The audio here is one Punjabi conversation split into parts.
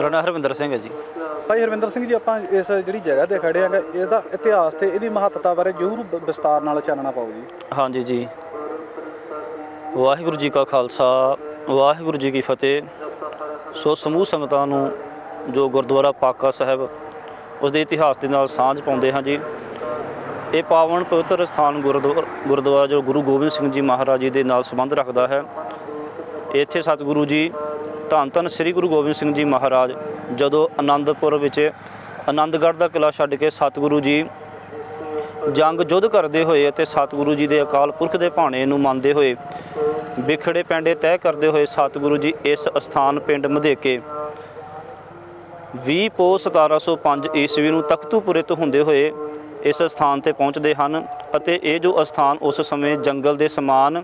ਰਣਾ ਹਰਵਿੰਦਰ ਸਿੰਘ ਹੈ ਜੀ। ਭਾਈ ਹਰਵਿੰਦਰ ਸਿੰਘ ਜੀ ਆਪਾਂ ਇਸ ਜਿਹੜੀ ਜਗ੍ਹਾ ਤੇ ਖੜੇ ਆਂਗੇ ਇਹਦਾ ਇਤਿਹਾਸ ਤੇ ਇਹਦੀ ਮਹੱਤਤਾ ਬਾਰੇ ਜ਼ਰੂਰ ਬ- ਵਿਸਤਾਰ ਨਾਲ ਚਾਨਣਾ ਪਾਓ ਜੀ। ਹਾਂਜੀ ਜੀ। ਵਾਹਿਗੁਰੂ ਜੀ ਕਾ ਖਾਲਸਾ ਵਾਹਿਗੁਰੂ ਜੀ ਕੀ ਫਤਿਹ। ਸੋ ਸਮੂਹ ਸੰਗਤਾਂ ਨੂੰ ਜੋ ਗੁਰਦੁਆਰਾ ਪਾਕਾ ਸਾਹਿਬ ਉਸ ਦੇ ਇਤਿਹਾਸ ਦੇ ਨਾਲ ਸਾਂਝ ਪਾਉਂਦੇ ਹਾਂ ਜੀ। ਇਹ ਪਾਵਨ ਪਵਿੱਤਰ ਸਥਾਨ ਗੁਰਦੁਆਰਾ ਗੁਰਦੁਆਰਾ ਜੋ ਗੁਰੂ ਗੋਬਿੰਦ ਸਿੰਘ ਜੀ ਮਹਾਰਾਜ ਜੀ ਦੇ ਨਾਲ ਸੰਬੰਧ ਰੱਖਦਾ ਹੈ। ਇੱਥੇ ਸਤਿਗੁਰੂ ਜੀ ਧੰਨ ਧੰਨ ਸ੍ਰੀ ਗੁਰੂ ਗੋਬਿੰਦ ਸਿੰਘ ਜੀ ਮਹਾਰਾਜ, ਜਦੋਂ ਆਨੰਦਪੁਰ ਵਿੱਚ ਆਨੰਦਗੜ੍ਹ ਦਾ ਕਿਲਾ ਛੱਡ ਕੇ ਸਤਿਗੁਰੂ ਜੀ ਜੰਗ ਯੁੱਧ ਕਰਦੇ ਹੋਏ ਅਤੇ ਸਤਿਗੁਰੂ ਜੀ ਦੇ ਅਕਾਲ ਪੁਰਖ ਦੇ ਭਾਣੇ ਨੂੰ ਮੰਨਦੇ ਹੋਏ ਵਿਖੜੇ ਪੈਂਡੇ ਤੈਅ ਕਰਦੇ ਹੋਏ ਸਤਿਗੁਰੂ ਜੀ ਇਸ ਅਸਥਾਨ ਪਿੰਡ ਮਧੇਕੇ 20 ਪੋ 1705 ਈਸਵੀ ਨੂੰ ਤਖਤੂਪੁਰੇ ਤੋਂ ਹੁੰਦੇ ਹੋਏ ਇਸ ਸਥਾਨ ਤੇ ਪਹੁੰਚਦੇ ਹਨ ਅਤੇ ਇਹ ਜੋ ਅਸਥਾਨ ਉਸ ਸਮੇਂ ਜੰਗਲ ਦੇ ਸਮਾਨ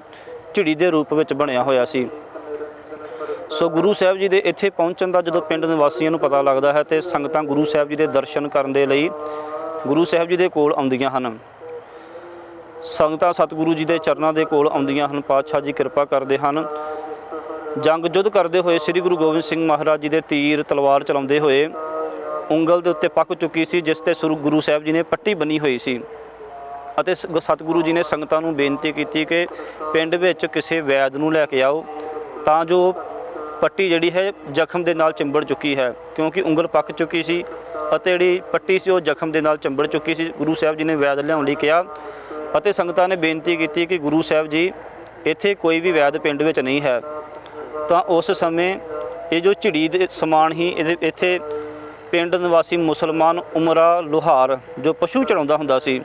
ਝਿੜੀ ਦੇ ਰੂਪ ਵਿੱਚ ਬਣਿਆ ਹੋਇਆ ਸੀ। ਸੋ ਗੁਰੂ ਸਾਹਿਬ ਜੀ ਦੇ ਇੱਥੇ ਪਹੁੰਚਣ ਦਾ ਜਦੋਂ ਪਿੰਡ ਨਿਵਾਸੀਆਂ ਨੂੰ ਪਤਾ ਲੱਗਦਾ ਹੈ ਤੇ ਸੰਗਤਾਂ ਗੁਰੂ ਸਾਹਿਬ ਜੀ ਦੇ ਦਰਸ਼ਨ ਕਰਨ ਦੇ ਲਈ ਗੁਰੂ ਸਾਹਿਬ ਜੀ ਦੇ ਕੋਲ ਆਉਂਦੀਆਂ ਹਨ। ਸੰਗਤਾਂ ਸਤਿਗੁਰੂ ਜੀ ਦੇ ਚਰਨਾਂ ਦੇ ਕੋਲ ਆਉਂਦੀਆਂ ਹਨ, ਪਾਤਸ਼ਾਹ ਜੀ ਕਿਰਪਾ ਕਰਦੇ ਹਨ। ਜੰਗ ਯੁੱਧ ਕਰਦੇ ਹੋਏ ਸ੍ਰੀ ਗੁਰੂ ਗੋਬਿੰਦ ਸਿੰਘ ਮਹਾਰਾਜ ਜੀ ਦੇ ਤੀਰ ਤਲਵਾਰ ਚਲਾਉਂਦੇ ਹੋਏ ਉਂਗਲ ਦੇ ਉੱਤੇ ਪੱਕ ਚੁੱਕੀ ਸੀ, ਜਿਸ ਤੇ ਸ੍ਰੀ ਗੁਰੂ ਸਾਹਿਬ ਜੀ ਨੇ ਪੱਟੀ ਬੰਨੀ ਹੋਈ ਸੀ। ਅਤੇ ਸ- ਸਤਿਗੁਰੂ ਜੀ ਨੇ ਸੰਗਤਾਂ ਨੂੰ ਬੇਨਤੀ ਕੀਤੀ ਕਿ ਪਿੰਡ ਵਿੱਚ ਕਿਸੇ ਵੈਦ ਨੂੰ ਲੈ ਕੇ ਆਓ, ਤਾਂ ਜੋ ਪੱਟੀ ਜਿਹੜੀ ਹੈ ਜ਼ਖਮ ਦੇ ਨਾਲ ਚਿੰਬੜ ਚੁੱਕੀ ਹੈ, ਕਿਉਂਕਿ ਉਂਗਲ ਪੱਕ ਚੁੱਕੀ ਸੀ ਅਤੇ ਜਿਹੜੀ ਪੱਟੀ ਸੀ ਉਹ ਜ਼ਖਮ ਦੇ ਨਾਲ ਚਿੰਬੜ ਚੁੱਕੀ ਸੀ। ਗੁਰੂ ਸਾਹਿਬ ਜੀ ਨੇ ਵੈਦ ਲਿਆਉਣ ਲਈ ਕਿਹਾ ਅਤੇ ਸੰਗਤਾਂ ਨੇ ਬੇਨਤੀ ਕੀਤੀ ਕਿ ਗੁਰੂ ਸਾਹਿਬ ਜੀ, ਇੱਥੇ ਕੋਈ ਵੀ ਵੈਦ ਪਿੰਡ ਵਿੱਚ ਨਹੀਂ ਹੈ। ਤਾਂ ਉਸ ਸਮੇਂ ਇਹ ਜੋ ਝਿੜੀ ਦੇ ਸਮਾਨ ਹੀ ਇਹਦੇ ਇੱਥੇ ਪਿੰਡ ਨਿਵਾਸੀ ਮੁਸਲਮਾਨ ਉਮਰਾ ਲੋਹਾਰ, ਜੋ ਪਸ਼ੂ ਚੜਾਉਂਦਾ ਹੁੰਦਾ ਸੀ,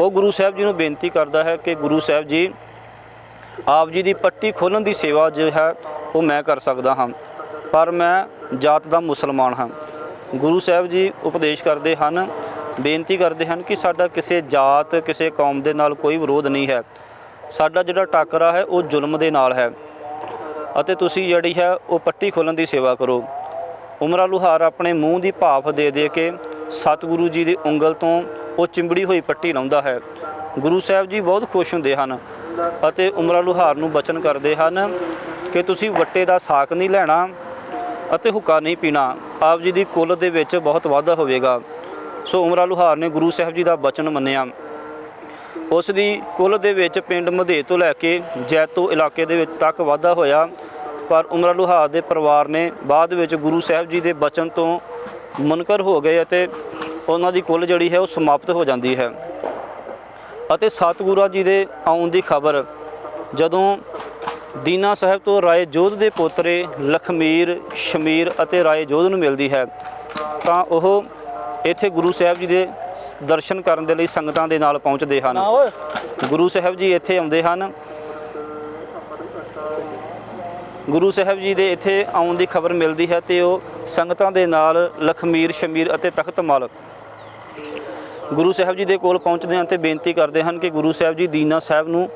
ਉਹ ਗੁਰੂ ਸਾਹਿਬ ਜੀ ਨੂੰ ਬੇਨਤੀ ਕਰਦਾ ਹੈ ਕਿ ਗੁਰੂ ਸਾਹਿਬ ਜੀ ਆਪ ਜੀ ਦੀ ਪੱਟੀ ਖੋਲਣ ਦੀ ਸੇਵਾ ਜੋ ਹੈ, ਉਹ ਮੈਂ ਕਰ ਸਕਦਾ ਹਾਂ। ਪਰ ਮੈਂ ਜਾਤ ਦਾ ਮੁਸਲਮਾਨ ਹਾਂ। ਗੁਰੂ ਸਾਹਿਬ ਜੀ ਉਪਦੇਸ਼ ਕਰਦੇ ਹਨ, ਬੇਨਤੀ ਕਰਦੇ ਹਨ ਕਿ ਸਾਡਾ ਕਿਸੇ ਜਾਤ, ਕਿਸੇ ਕੌਮ ਦੇ ਨਾਲ ਕੋਈ ਵਿਰੋਧ ਨਹੀਂ ਹੈ। ਸਾਡਾ ਜਿਹੜਾ ਟਾਕਰਾ ਹੈ, ਉਹ ਜ਼ੁਲਮ ਦੇ ਨਾਲ ਹੈ। ਅਤੇ ਤੁਸੀਂ ਜਿਹੜੀ ਹੈ, ਉਹ ਪੱਟੀ ਖੋਲਣ ਦੀ ਸੇਵਾ ਕਰੋ। ਉਮਰਾ ਲੁਹਾਰ ਆਪਣੇ ਮੂੰਹ ਦੀ ਭਾਫ ਦੇ ਦੇ ਕੇ ਸਤਿਗੁਰੂ ਜੀ ਦੀ ਉਂਗਲ ਤੋਂ ਉਹ ਚਿੰਬੜੀ ਹੋਈ ਪੱਟੀ ਲਾਉਂਦਾ ਹੈ। ਗੁਰੂ ਸਾਹਿਬ ਜੀ ਬਹੁਤ ਖੁਸ਼ ਹੁੰਦੇ ਹਨ। ਅਤੇ ਉਮਰਾ ਲੁਹਾਰ ਨੂੰ ਬਚਨ ਕਰਦੇ ਹਨ ਕਿ ਤੁਸੀਂ ਵੱਟੇ ਦਾ ਸਾਕ ਨਹੀਂ ਲੈਣਾ ਅਤੇ ਹੁੱਕਾ ਨਹੀਂ ਪੀਣਾ। ਆਪ ਜੀ ਦੀ ਕੁੱਲ ਦੇ ਵਿੱਚ ਬਹੁਤ ਵਾਧਾ ਹੋਵੇਗਾ। ਸੋ ਉਮਰਾ ਲੁਹਾਰ ਨੇ ਗੁਰੂ ਸਾਹਿਬ ਜੀ ਦਾ ਬਚਨ ਮੰਨਿਆ। ਉਸ ਦੀ ਕੁੱਲ ਦੇ ਵਿੱਚ ਪਿੰਡ ਮਧੇ ਤੋਂ ਲੈ ਕੇ ਜੈਤੋ ਇਲਾਕੇ ਦੇ ਵਿੱਚ ਤੱਕ ਵਾਧਾ ਹੋਇਆ। ਪਰ ਉਮਰਾ ਲੁਹਾਰ ਦੇ ਪਰਿਵਾਰ ਨੇ ਬਾਅਦ ਵਿੱਚ ਗੁਰੂ ਸਾਹਿਬ ਜੀ ਦੇ ਬਚਨ ਤੋਂ ਮੁਨਕਰ ਹੋ ਗਏ ਅਤੇ ਉਹਨਾਂ ਦੀ ਕੁੱਲ ਜਿਹੜੀ ਹੈ ਉਹ ਸਮਾਪਤ ਹੋ ਜਾਂਦੀ ਹੈ। ਅਤੇ ਸਤਿਗੁਰਾਂ ਜੀ ਦੇ ਆਉਣ ਦੀ ਖਬਰ। ਜਦੋਂ ਦੀਨਾ ਸਾਹਿਬ ਤੋਂ ਰਾਏ ਜੋਧ ਦੇ ਪੋਤਰੇ ਲਖਮੀਰ ਸ਼ਮੀਰ ਅਤੇ ਰਾਏ ਜੋਧ ਨੂੰ ਮਿਲਦੀ ਹੈ ਤਾਂ ਉਹ ਇੱਥੇ ਗੁਰੂ ਸਾਹਿਬ ਜੀ ਦੇ ਦਰਸ਼ਨ ਕਰਨ ਦੇ ਲਈ ਸੰਗਤਾਂ ਦੇ ਨਾਲ ਪਹੁੰਚਦੇ ਹਨ। ਗੁਰੂ ਸਾਹਿਬ ਜੀ ਇੱਥੇ ਆਉਂਦੇ ਹਨ। ਗੁਰੂ ਸਾਹਿਬ ਜੀ ਦੇ ਇੱਥੇ ਆਉਣ ਦੀ ਖਬਰ ਮਿਲਦੀ ਹੈ ਤੇ ਉਹ ਸੰਗਤਾਂ ਦੇ ਨਾਲ ਲਖਮੀਰ ਸ਼ਮੀਰ ਅਤੇ ਤਖਤਮਲ ਗੁਰੂ ਸਾਹਿਬ ਜੀ ਦੇ ਕੋਲ ਪਹੁੰਚਦੇ ਹਨ ਤੇ ਬੇਨਤੀ ਕਰਦੇ ਹਨ ਕਿ ਗੁਰੂ ਸਾਹਿਬ ਜੀ ਦੀਨਾ ਸਾਹਿਬ ਨੂੰ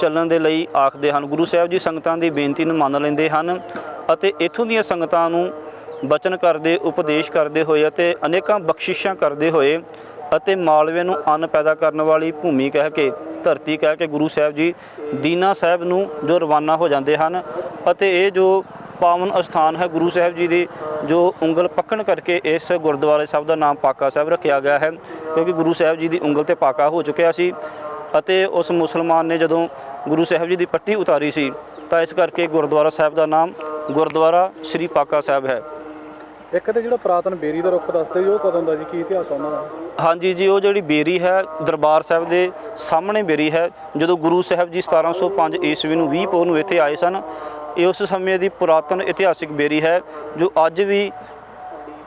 ਚੱਲਣ ਦੇ ਲਈ ਆਖਦੇ ਹਨ। ਗੁਰੂ ਸਾਹਿਬ ਜੀ ਸੰਗਤਾਂ ਦੀ ਬੇਨਤੀ ਨੂੰ ਮੰਨ ਲੈਂਦੇ ਹਨ ਅਤੇ ਇੱਥੋਂ ਦੀਆਂ ਸੰਗਤਾਂ ਨੂੰ ਬਚਨ ਕਰਦੇ, ਉਪਦੇਸ਼ ਕਰਦੇ ਹੋਏ ਅਤੇ ਅਨੇਕਾਂ ਬਖਸ਼ਿਸ਼ਾਂ ਕਰਦੇ ਹੋਏ ਅਤੇ ਮਾਲਵੇ ਨੂੰ ਅੰਨ ਪੈਦਾ ਕਰਨ ਵਾਲੀ ਭੂਮੀ ਕਹਿ ਕੇ, ਧਰਤੀ ਕਹਿ ਕੇ ਗੁਰੂ ਸਾਹਿਬ ਜੀ ਦੀਨਾ ਸਾਹਿਬ ਨੂੰ ਜੋ ਰਵਾਨਾ ਹੋ ਜਾਂਦੇ ਹਨ ਅਤੇ ਇਹ ਜੋ ਪਾਵਨ ਅਸਥਾਨ ਹੈ ਗੁਰੂ ਸਾਹਿਬ ਜੀ ਦੀ ਜੋ ਉਂਗਲ ਪੱਕਣ ਕਰਕੇ ਇਸ ਗੁਰਦੁਆਰੇ ਸਾਹਿਬ ਦਾ ਨਾਮ ਪਾਕਾ ਸਾਹਿਬ ਰੱਖਿਆ ਗਿਆ ਹੈ ਕਿਉਂਕਿ ਗੁਰੂ ਸਾਹਿਬ ਜੀ ਦੀ ਉਂਗਲ ਤੇ ਪਾਕਾ ਹੋ ਚੁੱਕਿਆ ਸੀ ਅਤੇ ਉਸ ਮੁਸਲਮਾਨ ਨੇ ਜਦੋਂ ਗੁਰੂ ਸਾਹਿਬ ਜੀ ਦੀ ਪੱਟੀ ਉਤਾਰੀ ਸੀ ਤਾਂ ਇਸ ਕਰਕੇ ਗੁਰਦੁਆਰਾ ਸਾਹਿਬ ਦਾ ਨਾਮ ਗੁਰਦੁਆਰਾ ਸ੍ਰੀ ਪਾਕਾ ਸਾਹਿਬ ਹੈ। ਇੱਕ ਤੇ ਜਿਹੜਾ ਪੁਰਾਤਨ ਬੇਰੀ ਦਾ ਰੁੱਖ ਦੱਸਦੇ ਜੀ ਉਹ ਕਦੋਂ ਦਾ ਜੀ ਕੀ ਇਤਿਹਾਸ ਉਹਨਾਂ ਦਾ? ਹਾਂਜੀ ਜੀ ਉਹ ਜਿਹੜੀ ਬੇਰੀ ਹੈ ਦਰਬਾਰ ਸਾਹਿਬ ਦੇ ਸਾਹਮਣੇ ਬੇਰੀ ਹੈ ਜਦੋਂ ਗੁਰੂ ਸਾਹਿਬ ਜੀ 1705 ਈਸਵੀ ਨੂੰ 20 ਪੋਹ ਨੂੰ ਇੱਥੇ ਆਏ ਸਨ ਇਹ ਉਸ ਸਮੇਂ ਦੀ ਪੁਰਾਤਨ ਇਤਿਹਾਸਿਕ ਬੇਰੀ ਹੈ ਜੋ ਅੱਜ ਵੀ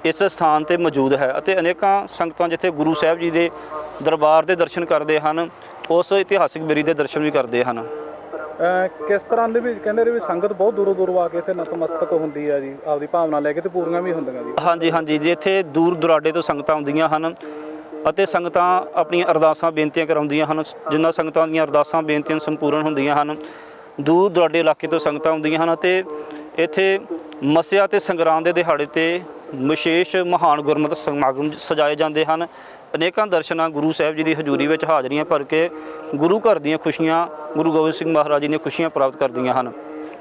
ਇਸ ਸਥਾਨ ਤੇ ਮੌਜੂਦ ਹੈ ਅਤੇ ਅਨੇਕਾਂ ਸੰਗਤਾਂ ਜਿੱਥੇ ਗੁਰੂ ਸਾਹਿਬ ਜੀ ਦੇ ਦਰਬਾਰ ਦੇ ਦਰਸ਼ਨ ਕਰਦੇ ਹਨ ਉਸ ਇਤਿਹਾਸਿਕ ਬੇਰੀ ਦੇ ਦਰਸ਼ਨ ਵੀ ਕਰਦੇ ਹਨ। ਕਿਸ ਤਰ੍ਹਾਂ ਦੇ ਵੀ ਕਹਿੰਦੇ ਨੇ ਵੀ ਸੰਗਤ ਬਹੁਤ ਦੂਰੋਂ ਦੂਰੋਂ ਆ ਕੇ ਇੱਥੇ ਨਤਮਸਤਕ ਹੁੰਦੀ ਆ ਜੀ ਆਪਦੀ ਭਾਵਨਾ ਲੈ ਕੇ ਤੇ ਪੂਰੀਆਂ ਵੀ ਹੁੰਦੀਆਂ ਜੀ। ਹਾਂਜੀ ਹਾਂਜੀ ਜੀ ਇੱਥੇ ਦੂਰ ਦੁਰਾਡੇ ਤੋਂ ਸੰਗਤਾਂ ਆਉਂਦੀਆਂ ਹਨ ਅਤੇ ਸੰਗਤਾਂ ਆਪਣੀਆਂ ਅਰਦਾਸਾਂ ਬੇਨਤੀਆਂ ਕਰਾਉਂਦੀਆਂ ਹਨ ਜਿਨ੍ਹਾਂ ਸੰਗਤਾਂ ਦੀਆਂ ਅਰਦਾਸਾਂ ਬੇਨਤੀਆਂ ਸੰਪੂਰਨ ਹੁੰਦੀਆਂ ਹਨ। ਦੂਰ ਦੁਰਾਡੇ ਇਲਾਕੇ ਤੋਂ ਸੰਗਤਾਂ ਆਉਂਦੀਆਂ ਹਨ ਅਤੇ ਇੱਥੇ ਮਸਿਆ ਤੇ ਸੰਗਰਾਂਦ ਦੇ ਦਿਹਾੜੇ ਤੇ ਵਿਸ਼ੇਸ਼ ਮਹਾਨ ਗੁਰਮਤਿ ਸਮਾਗਮ ਸਜਾਏ ਜਾਂਦੇ ਹਨ। ਅਨੇਕਾਂ ਦਰਸ਼ਨਾਂ ਗੁਰੂ ਸਾਹਿਬ ਜੀ ਦੀ ਹਜ਼ੂਰੀ ਵਿੱਚ ਹਾਜ਼ਰੀਆਂ ਭਰ ਕੇ ਗੁਰੂ ਘਰ ਦੀਆਂ ਖੁਸ਼ੀਆਂ ਗੁਰੂ ਗੋਬਿੰਦ ਸਿੰਘ ਮਹਾਰਾਜ ਜੀ ਦੀਆਂ ਖੁਸ਼ੀਆਂ ਪ੍ਰਾਪਤ ਕਰਦੀਆਂ ਹਨ।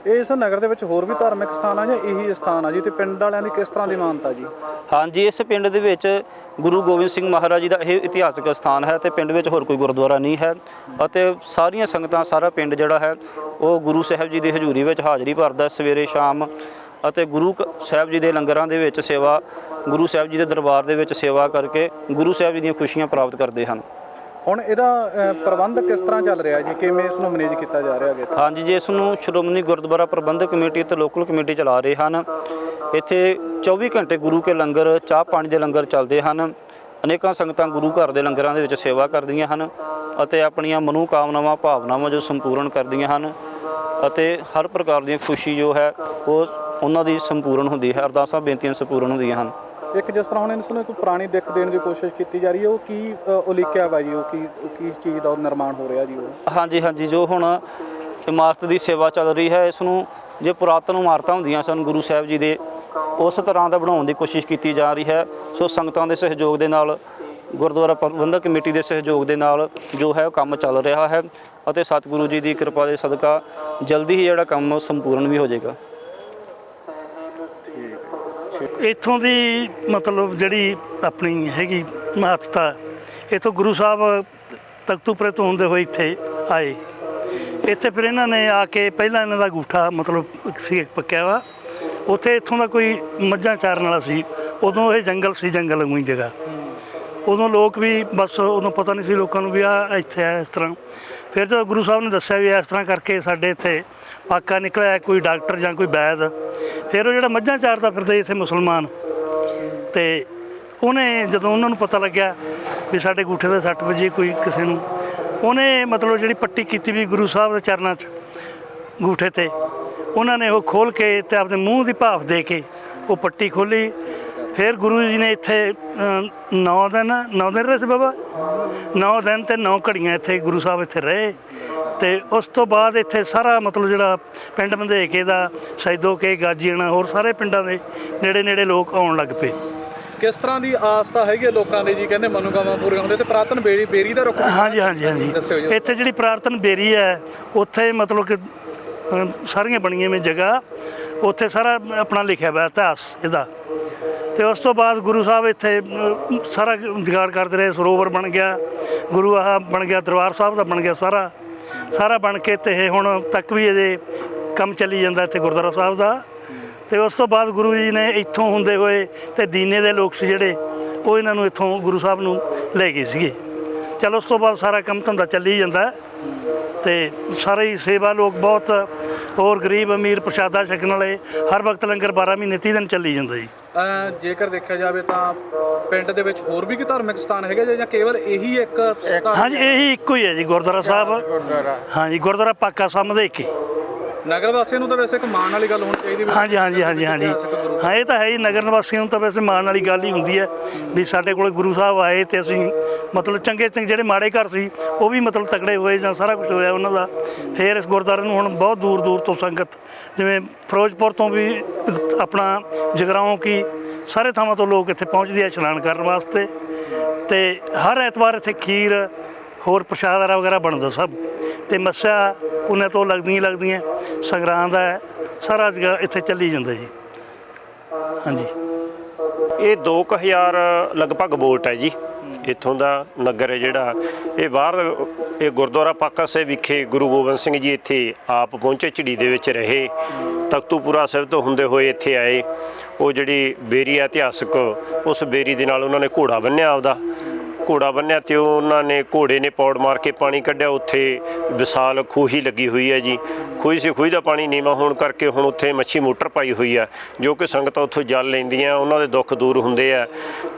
ਇਸ ਨਗਰ ਦੇ ਵਿੱਚ ਹੋਰ ਵੀ ਧਾਰਮਿਕ ਸਥਾਨ ਆ ਜਾਂ ਇਹੀ ਸਥਾਨ ਆ ਜੀ ਤੇ ਪਿੰਡ ਵਾਲਿਆਂ ਦੀ ਕਿਸ ਤਰ੍ਹਾਂ ਦੀ ਮਾਨਤਾ ਜੀ? ਹਾਂਜੀ, ਇਸ ਪਿੰਡ ਦੇ ਵਿੱਚ ਗੁਰੂ ਗੋਬਿੰਦ ਸਿੰਘ ਮਹਾਰਾਜ ਜੀ ਦਾ ਇਹ ਇਤਿਹਾਸਕ ਸਥਾਨ ਹੈ ਤੇ ਪਿੰਡ ਵਿੱਚ ਹੋਰ ਕੋਈ ਗੁਰਦੁਆਰਾ ਨਹੀਂ ਹੈ ਅਤੇ ਸਾਰੀਆਂ ਸੰਗਤਾਂ, ਸਾਰਾ ਪਿੰਡ ਜਿਹੜਾ ਹੈ, ਉਹ ਗੁਰੂ ਸਾਹਿਬ ਜੀ ਦੀ ਹਜ਼ੂਰੀ ਵਿੱਚ ਹਾਜ਼ਰੀ ਭਰਦਾ ਸਵੇਰੇ ਸ਼ਾਮ ਅਤੇ ਗੁਰੂ ਕ- ਸਾਹਿਬ ਜੀ ਦੇ ਲੰਗਰਾਂ ਦੇ ਵਿੱਚ ਸੇਵਾ, ਗੁਰੂ ਸਾਹਿਬ ਜੀ ਦੇ ਦਰਬਾਰ ਦੇ ਵਿੱਚ ਸੇਵਾ ਕਰਕੇ ਗੁਰੂ ਸਾਹਿਬ ਜੀ ਦੀਆਂ ਖੁਸ਼ੀਆਂ ਪ੍ਰਾਪਤ ਕਰਦੇ ਹਨ। ਹੁਣ ਇਹਦਾ ਅ, ਪ੍ਰਬੰਧ ਕਿਸ ਤਰ੍ਹਾਂ ਚੱਲ ਰਿਹਾ ਜੀ? ਕਿਵੇਂ ਇਸ ਨੂੰ ਮੈਨੇਜ ਕੀਤਾ ਜਾ ਰਿਹਾ ਹੈ ਹਾਂਜੀ ਜੀ ਇਸ ਨੂੰ ਸ਼੍ਰੋਮਣੀ ਗੁਰਦੁਆਰਾ ਪ੍ਰਬੰਧਕ ਕਮੇਟੀ ਤੇ ਲੋਕਲ ਕਮੇਟੀ ਚਲਾ ਰਹੇ ਹਨ ਇੱਥੇ 24 ਘੰਟੇ ਗੁਰੂ ਕੇ ਲੰਗਰ ਚਾਹ ਪਾਣੀ ਦੇ ਲੰਗਰ ਚੱਲਦੇ ਹਨ। ਅਨੇਕਾਂ ਸੰਗਤਾਂ ਗੁਰੂ ਘਰ ਦੇ ਲੰਗਰਾਂ ਦੇ ਵਿੱਚ ਸੇਵਾ ਕਰਦੀਆਂ ਹਨ ਅਤੇ ਆਪਣੀਆਂ ਮਨੋ ਕਾਮਨਾਵਾਂ ਭਾਵਨਾਵਾਂ ਜੋ ਸੰਪੂਰਨ ਕਰਦੀਆਂ ਹਨ ਅਤੇ ਹਰ ਪ੍ਰਕਾਰ ਦੀ ਖੁਸ਼ੀ ਜੋ ਹੈ ਉਹ ਉਹਨਾਂ ਦੀ ਸੰਪੂਰਨ ਹੁੰਦੀ ਹੈ। ਅਰਦਾਸਾਂ ਬੇਨਤੀਆਂ ਸੰਪੂਰਨ ਹੁੰਦੀਆਂ ਹਨ। ਇੱਕ ਜਿਸ ਤਰ੍ਹਾਂ ਹੁਣ ਇਸ ਨੂੰ ਇੱਕ ਪੁਰਾਣੀ ਦਿੱਖ ਦੇਣ ਦੀ ਕੋਸ਼ਿਸ਼ ਕੀਤੀ ਜਾ ਰਹੀ ਹੈ, ਉਹ ਕੀ ਉਲੀਕਿਆ ਵਾ ਜੀ? ਉਹ ਕੀ ਕੀ ਚੀਜ਼ ਦਾ ਨਿਰਮਾਣ ਹੋ ਰਿਹਾ ਜੀ ਉਹ? ਹਾਂਜੀ ਹਾਂਜੀ, ਜੋ ਹੁਣ ਇਮਾਰਤ ਦੀ ਸੇਵਾ ਚੱਲ ਰਹੀ ਹੈ, ਇਸ ਨੂੰ ਜੇ ਪੁਰਾਤਨ ਇਮਾਰਤਾਂ ਹੁੰਦੀਆਂ ਸਨ, ਗੁਰੂ ਸਾਹਿਬ ਜੀ ਦੇ, ਉਸ ਤਰ੍ਹਾਂ ਦਾ ਬਣਾਉਣ ਦੀ ਕੋਸ਼ਿਸ਼ ਕੀਤੀ ਜਾ ਰਹੀ ਹੈ। ਸੋ ਸੰਗਤਾਂ ਦੇ ਸਹਿਯੋਗ ਦੇ ਨਾਲ, ਗੁਰਦੁਆਰਾ ਪ੍ਰਬੰਧਕ ਕਮੇਟੀ ਦੇ ਸਹਿਯੋਗ ਦੇ ਨਾਲ ਜੋ ਹੈ ਉਹ ਕੰਮ ਚੱਲ ਰਿਹਾ ਹੈ ਅਤੇ ਸਤਿਗੁਰੂ ਜੀ ਦੀ ਕਿਰਪਾ ਦੇ ਸਦਕਾ ਜਲਦੀ ਹੀ ਜਿਹੜਾ ਕੰਮ ਸੰਪੂਰਨ ਵੀ ਹੋ ਜਾਏਗਾ। ਇੱਥੋਂ ਦੀ ਮਤਲਬ ਜਿਹੜੀ ਆਪਣੀ ਹੈਗੀ ਮਹੱਤਤਾ, ਇੱਥੋਂ ਗੁਰੂ ਸਾਹਿਬ ਤਖਤੂਪੁਰੇ ਤੋਂ ਹੁੰਦੇ ਹੋਏ ਇੱਥੇ ਆਏ। ਇੱਥੇ ਫਿਰ ਇਹਨਾਂ ਨੇ ਆ ਕੇ ਪਹਿਲਾਂ ਇਹਨਾਂ ਦਾ ਗੂਠਾ ਮਤਲਬ ਸੀ, ਪੱਕਿਆ ਵਾ। ਉੱਥੇ ਇੱਥੋਂ ਦਾ ਕੋਈ ਮੱਝਾਂ ਚਾਰਨ ਵਾਲਾ ਸੀ। ਉਦੋਂ ਇਹ ਜੰਗਲ ਸੀ, ਜੰਗਲ ਵਾਂਗੂ ਹੀ ਜਗ੍ਹਾ। ਉਦੋਂ ਲੋਕ ਵੀ ਬਸ ਉਦੋਂ ਪਤਾ ਨਹੀਂ ਸੀ ਲੋਕਾਂ ਨੂੰ ਵੀ ਆ ਇੱਥੇ ਆ ਇਸ ਤਰ੍ਹਾਂ। ਫਿਰ ਜਦੋਂ ਗੁਰੂ ਸਾਹਿਬ ਨੇ ਦੱਸਿਆ ਵੀ ਇਸ ਤਰ੍ਹਾਂ ਕਰਕੇ ਸਾਡੇ ਇੱਥੇ ਪਾਕਾ ਨਿਕਲਿਆ, ਕੋਈ ਡਾਕਟਰ ਜਾਂ ਕੋਈ ਵੈਦ ਫਿਰ ਉਹ ਜਿਹੜਾ ਮੱਝਾਂ ਚਾਰਦਾ ਫਿਰਦਾ ਇੱਥੇ ਮੁਸਲਮਾਨ। ਤੇ ਉਹਨੇ ਜਦੋਂ ਉਹਨਾਂ ਨੂੰ ਪਤਾ ਲੱਗਿਆ ਵੀ ਸਾਡੇ ਗੂਠੇ ਦੇ 60 ਵਜੇ ਕੋਈ ਕਿਸੇ ਨੂੰ, ਉਹਨੇ ਮਤਲਬ ਜਿਹੜੀ ਪੱਟੀ ਕੀਤੀ ਵੀ ਗੁਰੂ ਸਾਹਿਬ ਦੇ ਚਰਨਾਂ 'ਚ ਗੂਠੇ ਤੇ, ਉਹਨਾਂ ਨੇ ਉਹ ਖੋਲ ਕੇ ਤੇ ਆਪਣੇ ਮੂੰਹ ਦੀ ਭਾਫ ਦੇ ਕੇ ਉਹ ਪੱਟੀ ਖੋਲੀ ਫਿਰ ਗੁਰੂ ਜੀ ਨੇ ਇੱਥੇ 9 ਦਿਨ 9 ਦਿਨ ਰਹੇ ਸੀ ਬਾਬਾ? 9 ਦਿਨ ਤੇ 9 ਘੜੀਆਂ ਇੱਥੇ ਗੁਰੂ ਸਾਹਿਬ ਇੱਥੇ ਰਹੇ। ਤੇ ਉਸ ਤੋਂ ਬਾਅਦ ਇੱਥੇ ਸਾਰਾ ਮਤਲਬ ਜਿਹੜਾ ਪਿੰਡ ਬੰਧੇਕੇ ਦਾ ਸੈਦੋ ਕੇ ਗਾਜੀਆਣਾ ਹੋਰ ਸਾਰੇ ਪਿੰਡਾਂ ਦੇ ਨੇੜੇ ਨੇੜੇ ਲੋਕ ਆਉਣ ਲੱਗ ਪਏ। ਕਿਸ ਤਰ੍ਹਾਂ ਦੀ ਆਸਥਾ ਹੈਗੀ ਹੈ ਲੋਕਾਂ ਦੀ ਜੀ? ਕਹਿੰਦੇ ਮਨੋਕਾਮਨਾ ਪੂਰੀਆਂ ਹੁੰਦੇ ਤੇ ਪ੍ਰਾਤਨ ਬੇਰੀ ਬੇਰੀ ਦਾ ਰੁੱਖ ਹਾਂਜੀ ਹਾਂਜੀ ਹਾਂਜੀ। ਦੱਸਿਓ ਜੀ। ਇੱਥੇ ਜਿਹੜੀ ਪ੍ਰਾਰਥਨ ਬੇਰੀ ਹੈ ਉੱਥੇ ਮਤਲਬ ਕਿ ਸਾਰੀਆਂ ਬਣੀਆਂ ਵਿੱਚ ਜਗ੍ਹਾ। ਉੱਥੇ ਸਾਰਾ ਆਪਣਾ ਲਿਖਿਆ ਹੋਇਆ ਇਤਿਹਾਸ ਇਹਦਾ। ਤੇ ਉਸ ਤੋਂ ਬਾਅਦ ਗੁਰੂ ਸਾਹਿਬ ਇੱਥੇ ਅ, ਸਾਰਾ ਜੁਗਾੜ ਕਰਦੇ ਰਹੇ ਸਰੋਵਰ ਬਣ ਗਿਆ ਗੁਰੂ ਆਹ ਬਣ ਗਿਆ ਦਰਬਾਰ ਸਾਹਿਬ ਦਾ ਬਣ ਗਿਆ ਸਾਰਾ। ਸਾਰਾ ਬਣ ਕੇ ਤੇ ਇਹ ਹੁਣ ਤੱਕ ਵੀ ਇਹਦੇ ਕੰਮ ਚੱਲੀ ਜਾਂਦਾ ਇੱਥੇ ਗੁਰਦੁਆਰਾ ਸਾਹਿਬ ਦਾ। ਤੇ ਉਸ ਤੋਂ ਬਾਅਦ ਗੁਰੂ ਜੀ ਨੇ ਇੱਥੋਂ ਹੁੰਦੇ ਹੋਏ ਤੇ ਦੀਨੇ ਦੇ ਲੋਕ ਸੀ ਜਿਹੜੇ ਉਹ ਇਹਨਾਂ ਨੂੰ ਇੱਥੋਂ ਗੁਰੂ ਸਾਹਿਬ ਨੂੰ ਲੈ ਗਏ ਸੀਗੇ। ਚਲ ਉਸ ਤੋਂ ਬਾਅਦ ਸਾਰਾ ਕੰਮ ਧੰਦਾ ਚੱਲੀ ਜਾਂਦਾ। ਹੈ ਤੇ ਸਾਰੇ ਹੀ ਸੇਵਾ ਲੋਕ ਬਹੁਤ ਹੋਰ ਗਰੀਬ ਅਮੀਰ ਪ੍ਰਸ਼ਾਦਾ ਛਕਣ ਵਾਲੇ ਹਰ ਵਕਤ ਲੰਗਰ 12 ਮਹੀਨੇ 30 ਦਿਨ ਚੱਲੀ ਜਾਂਦਾ ਜੀ। ਜੇਕਰ ਦੇਖਿਆ ਜਾਵੇ ਤਾਂ ਪਿੰਡ ਦੇ ਵਿੱਚ ਹੋਰ ਵੀ ਕੋਈ ਧਾਰਮਿਕ ਸਥਾਨ ਹੈਗੇ ਜਾਂ ਕੇਵਲ ਇਹੀ ਇੱਕ ਸਥਾਨ? ਹਾਂਜੀ ਇਹੀ ਇੱਕੋ ਹੀ ਹੈ ਜੀ ਗੁਰਦੁਆਰਾ ਸਾਹਿਬ। ਹਾਂਜੀ ਗੁਰਦੁਆਰਾ ਪਾਕਾ ਸਾਹਮਣੇ ਕੇ ਨਗਰ ਵਾਸੀਆਂ ਨੂੰ ਤਾਂ ਵੈਸੇ ਇੱਕ ਮਾਣ ਵਾਲੀ ਗੱਲ ਹੋਣੀ ਚਾਹੀਦੀ ਹਾਂਜੀ ਹਾਂਜੀ ਹਾਂਜੀ ਹਾਂਜੀ। ਹਾਂ ਇਹ ਤਾਂ ਹੈ ਹੀ ਨਗਰ ਨਿਵਾਸੀਆਂ ਨੂੰ ਤਾਂ ਵੈਸੇ ਮਾਣ ਵਾਲੀ ਗੱਲ ਹੀ ਹੁੰਦੀ ਹੈ ਵੀ ਸਾਡੇ ਕੋਲ ਗੁਰੂ ਸਾਹਿਬ ਆਏ ਤੇ ਅਸੀਂ ਮਤਲਬ ਚੰਗੇ ਚੰਗੇ ਜਿਹੜੇ ਮਾੜੇ ਘਰ ਸੀ, ਉਹ ਵੀ ਮਤਲਬ ਤਕੜੇ ਹੋਏ ਜਾਂ ਸਾਰਾ ਕੁਝ ਹੋਇਆ ਉਹਨਾਂ ਦਾ। ਫਿਰ ਇਸ ਗੁਰਦੁਆਰੇ ਨੂੰ ਹੁਣ ਬਹੁਤ ਦੂਰ ਦੂਰ ਤੋਂ ਸੰਗਤ, ਜਿਵੇਂ ਫਿਰੋਜ਼ਪੁਰ ਤੋਂ ਵੀ ਆਪਣਾ ਜਗਰਾਓਂ ਕੀ ਸਾਰੇ ਥਾਵਾਂ ਤੋਂ ਲੋਕ ਇੱਥੇ ਪਹੁੰਚਦੇ ਆ ਇਸ਼ਨਾਨ ਕਰਨ ਵਾਸਤੇ। ਤੇ ਹਰ ਐਤਵਾਰ ਇੱਥੇ ਖੀਰ, ਹੋਰ ਪ੍ਰਸ਼ਾਦ ਵਗੈਰਾ ਬਣਦਾ ਸਭ। ਤੇ ਮੱਸਿਆ ਉਹਨਾਂ ਤੋਂ ਲੱਗਦੀਆਂ ਲੱਗਦੀਆਂ ਸੰਗਰਾਂ ਦਾ ਸਾਰਾ ਜਗ੍ਹਾ ਇੱਥੇ ਚੱਲੀ ਜਾਂਦਾ ਜੀ। ਹਾਂਜੀ। ਇਹ 2000 ਲਗਭਗ ਵੋਟ ਹੈ ਜੀ। ਇੱਥੋਂ ਦਾ ਨਗਰ ਹੈ ਜਿਹੜਾ। ਇਹ ਬਾਹਰ, ਇਹ ਗੁਰਦੁਆਰਾ ਪਾਕਾ ਸਾਹਿਬ ਵਿਖੇ ਗੁਰੂ ਗੋਬਿੰਦ ਸਿੰਘ ਜੀ ਇੱਥੇ ਆਪ ਪਹੁੰਚੇ, ਝਿੜੀ ਦੇ ਵਿੱਚ ਰਹੇ। ਤਖਤੂਪੁਰਾ ਸਾਹਿਬ ਤੋਂ ਹੁੰਦੇ ਹੋਏ ਇੱਥੇ ਆਏ। ਉਹ ਜਿਹੜੀ ਬੇਰੀ ਹੈ ਇਤਿਹਾਸਕ, ਉਸ ਬੇਰੀ ਦੇ ਨਾਲ ਉਹਨਾਂ ਨੇ ਘੋੜਾ ਬੰਨਿਆ ਆਪਦਾ। ਘੋੜਾ ਬੰਨਿਆ ਤੇ ਉਹਨਾਂ ਨੇ ਘੋੜੇ ਨੇ ਪੌੜ ਮਾਰ ਕੇ ਪਾਣੀ ਕੱਢਿਆ। ਉੱਥੇ ਵਿਸ਼ਾਲ ਖੂਹੀ ਲੱਗੀ ਹੋਈ ਹੈ ਜੀ। ਖੂਹੀ ਸੀ, ਖੂਹੀ ਦਾ ਪਾਣੀ ਨੀਵਾਂ ਹੋਣ ਕਰਕੇ ਹੁਣ ਉੱਥੇ ਮੱਛੀ ਮੋਟਰ ਪਾਈ ਹੋਈ ਹੈ, ਜੋ ਕਿ ਸੰਗਤਾਂ ਉੱਥੋਂ ਜਲ ਲੈਂਦੀਆਂ, ਉਹਨਾਂ ਦੇ ਦੁੱਖ ਦੂਰ ਹੁੰਦੇ ਆ।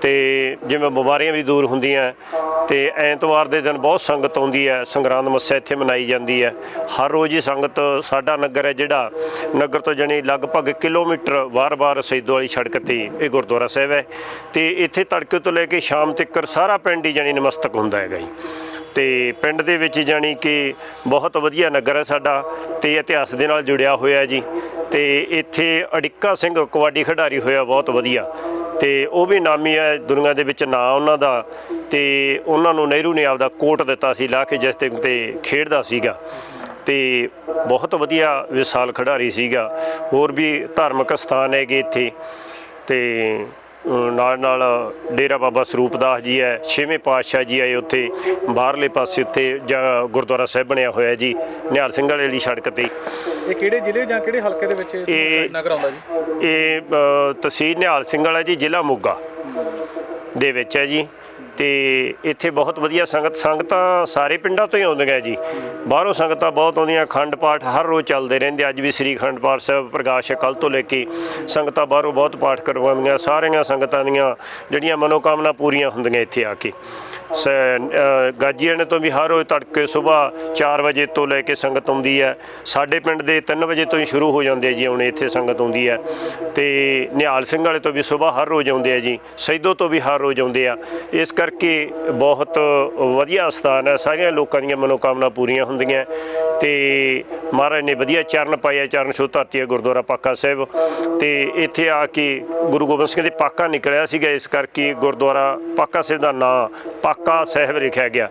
ਤੇ ਜਿਵੇਂ ਬਿਮਾਰੀਆਂ ਵੀ ਦੂਰ ਹੁੰਦੀਆਂ, ਤੇ ਐਤਵਾਰ ਦੇ ਦਿਨ ਬਹੁਤ ਸੰਗਤ ਆਉਂਦੀ ਹੈ, ਸੰਗਰਾਂਦ ਮੱਸਿਆ ਇੱਥੇ ਮਨਾਈ ਜਾਂਦੀ ਹੈ। ਹਰ ਰੋਜ਼ ਹੀ ਸੰਗਤ ਸਾਡਾ ਨਗਰ ਹੈ ਜਿਹੜਾ ਨਗਰ ਤੋਂ ਜਣੀ ਲਗਭਗ ਕਿਲੋਮੀਟਰ ਵਾਰ-ਵਾਰ ਸੈਦੋ ਵਾਲੀ ਸੜਕ ਤੇ ਇਹ ਗੁਰਦੁਆਰਾ ਸਾਹਿਬ ਹੈ। ਤੇ ਇੱਥੇ ਤੜਕੇ ਤੋਂ ਲੈ ਕੇ ਸ਼ਾਮ ਤੱਕ ਸਾਰਾ ਪਿੰਡ ਹੀ ਜਣੀ ਨਮਸਤਕ ਹੁੰਦਾ ਹੈਗਾ ਜੀ। ਤੇ ਪਿੰਡ ਦੇ ਵਿੱਚ ਜਾਣੀ ਕਿ ਬਹੁਤ ਵਧੀਆ ਨਗਰ ਹੈ ਸਾਡਾ ਤੇ ਇਤਿਹਾਸ ਦੇ ਨਾਲ ਜੁੜਿਆ ਹੋਇਆ ਜੀ। ਤੇ ਇੱਥੇ ਅੜਿੱਕਾ ਸਿੰਘ ਕਬੱਡੀ ਖਿਡਾਰੀ ਹੋਇਆ ਬਹੁਤ ਵਧੀਆ। ਤੇ ਉਹ ਵੀ ਨਾਮੀ ਹੈ, ਦੁਨੀਆ ਦੇ ਵਿੱਚ ਨਾਂ ਉਹਨਾਂ ਦਾ। ਤੇ ਉਹਨਾਂ ਨੂੰ ਨਹਿਰੂ ਨੇ ਆਪਦਾ ਕੋਟ ਦਿੱਤਾ ਸੀ, ਲਾ ਕੇ ਜਿਸ ਤੇ ਤੇ ਖੇਡਦਾ ਸੀਗਾ। ਤੇ ਬਹੁਤ ਵਧੀਆ ਵਿਸਾਲ ਖਿਡਾਰੀ ਸੀਗਾ। ਹੋਰ ਵੀ ਧਾਰਮਿਕ ਸਥਾਨ ਹੈਗੇ ਇੱਥੇ। ਤੇ ਨਾਲ ਨਾਲ ਡੇਰਾ ਬਾਬਾ ਸਰੂਪਦਾਸ ਜੀ ਹੈ ਛੇਵੇਂ ਪਾਤਸ਼ਾਹ ਜੀ ਆਏ ਉੱਥੇ ਬਾਹਰਲੇ ਪਾਸੇ ਉੱਤੇ ਜਾਂ ਗੁਰਦੁਆਰਾ ਸਾਹਿਬ ਬਣਿਆ ਹੋਇਆ ਜੀ ਨਿਹਾਲ ਸਿੰਘ ਵਾਲੇ ਵਾਲੀ ਸੜਕ ਤੇ। ਇਹ ਕਿਹੜੇ ਜ਼ਿਲ੍ਹੇ ਜਾਂ ਕਿਹੜੇ ਹਲਕੇ ਦੇ ਵਿੱਚ ਇਹ- ਨਗਰ ਆਉਂਦਾ ਜੀ? ਇਹ ਤਹਿਸੀਲ ਨਿਹਾਲ ਸਿੰਘ ਵਾਲਾ ਜੀ ਜ਼ਿਲ੍ਹਾ ਮੋਗਾ ਦੇ ਵਿੱਚ ਹੈ ਜੀ। ਤੇ ਇੱਥੇ ਬਹੁਤ ਵਧੀਆ ਸੰਗਤ, ਸੰਗਤਾਂ ਸਾਰੇ ਪਿੰਡਾਂ ਤੋਂ ਹੀ ਆਉਂਦੀਆਂ ਜੀ। ਬਾਹਰੋਂ ਸੰਗਤਾਂ ਬਹੁਤ ਆਉਂਦੀਆਂ, ਅਖੰਡ ਪਾਠ ਹਰ ਰੋਜ਼ ਚੱਲਦੇ ਰਹਿੰਦੇ ਅੱਜ ਵੀ ਸ੍ਰੀ ਅਖੰਡ ਪਾਠ ਸਾਹਿਬ ਪ੍ਰਕਾਸ਼ ਹੈ ਕੱਲ ਤੋਂ ਲੈ ਕੇ ਸੰਗਤਾਂ ਬਾਹਰੋਂ ਬਹੁਤ ਪਾਠ ਕਰਵਾਉਂਦੀਆਂ, ਸਾਰੀਆਂ ਸੰਗਤਾਂ ਦੀਆਂ ਜਿਹੜੀਆਂ ਮਨੋਕਾਮਨਾ ਪੂਰੀਆਂ ਹੁੰਦੀਆਂ ਇੱਥੇ ਆ ਕੇ। ਗਾਜੀਆਣੇ ਤੋਂ ਵੀ ਹਰ ਰੋਜ਼ ਤੜਕੇ ਸਵੇਰ 4 ਵਜੇ ਤੋਂ ਲੈ ਕੇ ਸੰਗਤ ਆਉਂਦੀ ਹੈ। ਸਾਡੇ ਪਿੰਡ ਦੇ 3 ਵਜੇ ਤੋਂ ਹੀ ਸ਼ੁਰੂ ਹੋ ਜਾਂਦੇ ਆ ਜੀ ਆਉਣੇ ਇੱਥੇ ਸੰਗਤ ਆਉਂਦੀ ਹੈ। ਤੇ ਨਿਹਾਲ ਸਿੰਘ ਵਾਲੇ ਤੋਂ ਵੀ ਸਵੇਰ ਹਰ ਰੋਜ਼ ਆਉਂਦੇ ਆ ਜੀ ਸੈਦੋ ਤੋਂ ਵੀ ਹਰ ਰੋਜ਼ ਆਉਂਦੇ ਆ। ਇਸ ਕਰਕੇ ਬਹੁਤ ਵਧੀਆ ਸਥਾਨ ਹੈ, ਸਾਰੀਆਂ ਲੋਕਾਂ ਦੀਆਂ ਮਨੋਕਾਮਨਾ ਪੂਰੀਆਂ ਹੁੰਦੀਆਂ। ਤੇ ਮਹਾਰਾਜ ਨੇ ਵਧੀਆ ਚਰਨ ਪਾਇਆ, ਚਰਨ ਛੋਹ ਧਰਤੀ ਹੈ ਗੁਰਦੁਆਰਾ ਪਾਕਾ ਸਾਹਿਬ। ਤੇ ਇੱਥੇ ਆ ਕੇ ਗੁਰੂ ਗੋਬਿੰਦ ਸਿੰਘ ਦੇ ਪਾਕਾ ਨਿਕਲਿਆ ਸੀਗਾ, ਇਸ ਕਰਕੇ ਗੁਰਦੁਆਰਾ ਪਾਕਾ ਸਾਹਿਬ ਦਾ ਨਾਂ ਪਾਕਾ ਸਾਹਿਬ ਲਿਖਿਆ ਗਿਆ।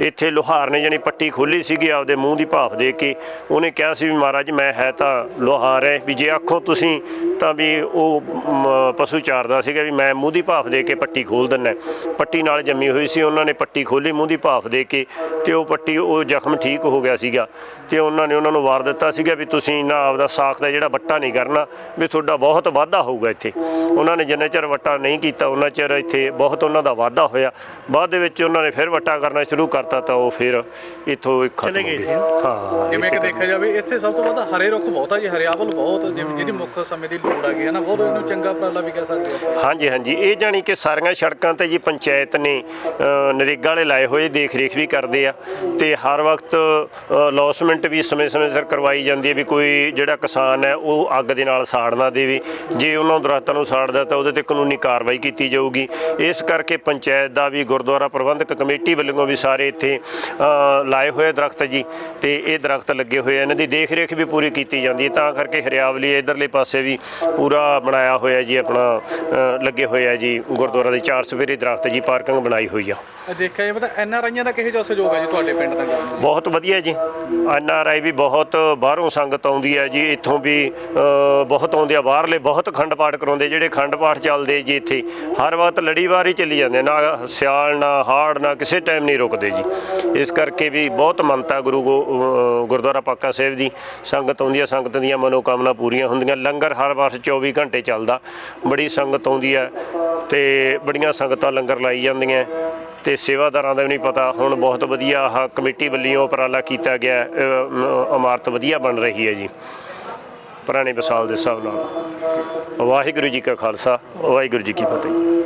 ਇੱਥੇ ਲੋਹਾਰ ਨੇ ਜਾਣੀ ਪੱਟੀ ਖੋਲੀ ਸੀਗੀ ਆਪਦੇ ਮੂੰਹ ਦੀ ਭਾਫ ਦੇ ਕੇ। ਉਹਨੇ ਕਿਹਾ ਸੀ ਵੀ ਮਹਾਰਾਜ ਮੈਂ ਹੈ ਤਾਂ ਲੋਹਾਰ ਹੈ ਵੀ ਜੇ ਆਖੋ ਤੁਸੀਂ ਤਾਂ ਵੀ ਉਹ ਮ, ਪਸ਼ੂ ਚਾਰਦਾ ਸੀਗਾ ਵੀ ਮੈਂ ਮੂੰਹ ਦੀ ਭਾਫ ਦੇ ਕੇ ਪੱਟੀ ਖੋਲ ਦਿੰਨਾ ਪੱਟੀ ਨਾਲ ਜੰਮੀ ਹੋਈ ਸੀ ਉਹਨਾਂ ਨੇ ਪੱਟੀ ਖੋਲੀ ਮੂੰਹ ਦੀ ਭਾਫ ਦੇ ਕੇ। ਤੇ ਉਹ ਪੱਟੀ ਉਹ ਜ਼ਖਮ ਠੀਕ ਹੋ ਗਿਆ ਸੀਗਾ। ਤੇ ਉਹਨਾਂ ਨੇ ਉਹਨਾਂ ਨੂੰ ਵਾਰ ਦਿੱਤਾ ਸੀਗਾ ਵੀ ਤੁਸੀਂ ਨਾ ਆਪਦਾ ਸਾਖ ਦਾ ਜਿਹੜਾ ਵੱਟਾ ਨਹੀਂ ਕਰਨਾ ਵੀ ਤੁਹਾਡਾ ਬਹੁਤ ਵਾਧਾ ਹੋਊਗਾ ਇੱਥੇ। ਉਹਨਾਂ ਨੇ ਜਿੰਨਾ ਚਿਰ ਵੱਟਾ ਨਹੀਂ ਕੀਤਾ ਉਹਨਾਂ ਚਿਰ ਇੱਥੇ ਬਹੁਤ ਉਹਨਾਂ ਦਾ ਵਾਧਾ ਹੋਇਆ। ਬਾਅਦ ਦੇ ਵਿੱਚ ਉਹਨਾਂ ਨੇ ਫਿਰ ਵੱਟਾ ਕਰਨਾ ਸ਼ੁਰੂ ਕਰ ਕਰਤਾ ਤਾਂ ਉਹ ਫਿਰ ਇੱਥੋਂ ਹੀ ਖਤਮ ਚਲੇ ਹੋ ਗਏ। ਹਾਂ ਜਿਵੇਂ ਕਿ ਇੱਥੇ ਦੇਖਿਆ ਜਾਵੇ ਇੱਥੇ ਸਭ ਤੋਂ ਵੱਧ ਹਰੇ ਰੁੱਖ ਬਹੁਤ ਆ ਜੀ ਹਰਿਆਵਲ ਬਹੁਤ ਜਿਵੇਂ ਜਿਹਦੀ ਮੁੱਖ ਸਮੇਂ ਦੀ ਲੋੜ ਆ ਗਈ ਹੈ ਨਾ ਬਹੁਤ ਇਹਨੂੰ ਚੰਗਾ ਉਪਰਾਲਾ ਵੀ ਕਹਿ ਸਕਦੇ ਆ। ਹਾਂਜੀ ਹਾਂਜੀ। ਇਹ ਜਾਣੀ ਕਿ ਸਾਰੀਆਂ ਸੜਕਾਂ ਤੇ ਜੀ ਪੰਚਾਇਤ ਨੇ ਅ, ਨਰੇਗਾ ਵਾਲੇ ਲਾਏ ਹੋਏ ਦੇਖ ਰੇਖ ਵੀ ਕਰਦੇ ਆ। ਤੇ ਹਰ ਵਕਤ ਲੌਸਮੈਂਟ ਵੀ ਸਮੇਂ-ਸਮੇਂ ਸਿਰ ਕਰਵਾਈ ਜਾਂਦੀ ਹੈ ਵੀ ਕੋਈ ਜਿਹੜਾ ਕਿਸਾਨ ਹੈ ਉਹ ਅੱਗ ਦੇ ਨਾਲ ਸਾੜ ਨਾ ਦੇਵੇ। ਜੇ ਉਹਨਾਂ ਦਰਖਤਾਂ ਨੂੰ ਸਾੜਦਾ ਤਾਂ ਉਹਦੇ ਤੇ ਕਾਨੂੰਨੀ ਕਾਰਵਾਈ ਕੀਤੀ ਜਾਊਗੀ। ਇਸ ਕਰਕੇ ਪੰਚਾਇਤ ਦਾ ਵੀ ਗੁਰਦੁਆਰਾ ਪ੍ਰਬੰਧਕ ਕਮੇਟੀ ਵੱਲੋਂ ਵੀ ਸਾਰੇ ਇੱਥੇ ਲਾਏ ਹੋਏ ਦਰਖਤ ਜੀ ਤੇ ਇਹ ਦਰਖਤ ਲੱਗੇ ਹੋਏ ਆ। ਇਹਨਾਂ ਦੀ ਦੇਖ ਰੇਖ ਵੀ ਪੂਰੀ ਕੀਤੀ ਜਾਂਦੀ ਹੈ। ਤਾਂ ਕਰਕੇ ਹਰਿਆਵਲੀ ਇਧਰਲੇ ਪਾਸੇ ਵੀ ਪੂਰਾ ਬਣਾਇਆ ਹੋਇਆ ਜੀ ਆਪਣਾ ਲੱਗੇ ਹੋਏ ਆ ਜੀ। ਗੁਰਦੁਆਰਾ ਦੇ ਚਾਰ ਸਵੇਰੇ ਦਰਖਤ ਜੀ ਪਾਰਕਿੰਗ ਬਣਾਈ ਹੋਈ ਆ। ਦੇਖਿਆ ਜਾਵੇ ਤਾਂ ਐਨ ਆਰ ਆਈਆਂ ਦਾ ਕਿਹੋ ਜਿਹਾ ਸਹਿਯੋਗ ਹੈ ਜੀ ਤੁਹਾਡੇ ਪਿੰਡ ਦਾ? ਬਹੁਤ ਵਧੀਆ ਜੀ। ਐਨ ਆਰ ਆਈ ਵੀ ਬਹੁਤ ਬਾਹਰੋਂ ਸੰਗਤ ਆਉਂਦੀ ਹੈ ਜੀ। ਇੱਥੋਂ ਵੀ ਬਹੁਤ ਆਉਂਦੇ ਆ। ਬਾਹਰਲੇ ਬਹੁਤ ਖੰਡ ਪਾਠ ਕਰਾਉਂਦੇ ਜਿਹੜੇ ਖੰਡ ਪਾਠ ਚੱਲਦੇ ਜੀ ਇੱਥੇ। ਹਰ ਵਕਤ ਲੜੀਵਾਰ ਹੀ ਚੱਲੀ ਜਾਂਦੇ ਨਾ ਸਿਆਲ ਨਾ ਹਾੜ ਨਾ ਕਿਸੇ ਟਾਈਮ ਨਹੀਂ ਰੁਕਦੇ ਜੀ। ਇਸ ਕਰਕੇ ਵੀ ਬਹੁਤ ਮੰਨਤਾ ਗੁਰੂ ਗੋ- ਗੁਰਦੁਆਰਾ ਪਾਕਾ ਸਾਹਿਬ ਦੀ। ਸੰਗਤ ਆਉਂਦੀ ਹੈ ਸੰਗਤ ਦੀਆਂ ਮਨੋਕਾਮਨਾ ਪੂਰੀਆਂ ਹੁੰਦੀਆਂ। ਲੰਗਰ ਹਰ ਵਾਰ 24 ਘੰਟੇ ਚੱਲਦਾ। ਬੜੀ ਸੰਗਤ ਆਉਂਦੀ ਹੈ ਤੇ ਬੜੀਆਂ ਸੰਗਤਾਂ ਲੰਗਰ ਲਾਈ ਜਾਂਦੀਆਂ। ਤੇ ਸੇਵਾਦਾਰਾਂ ਦਾ ਵੀ ਨਹੀਂ ਪਤਾ। ਹੁਣ ਬਹੁਤ ਵਧੀਆ ਆਹ ਕਮੇਟੀ ਵੱਲੋਂ ਉਪਰਾਲਾ ਕੀਤਾ ਗਿਆ। ਹੈ। ਅ, ਮ, ਇਮਾਰਤ ਵਧੀਆ ਬਣ ਰਹੀ ਹੈ ਜੀ। ਪੁਰਾਣੇ ਵਿਸਾਲ ਦੇ ਹਿਸਾਬ ਨਾਲ। ਵਾਹਿਗੁਰੂ ਜੀ ਕਾ ਖਾਲਸਾ। ਵਾਹਿਗੁਰੂ ਜੀ ਕੀ ਫਤਿਹ।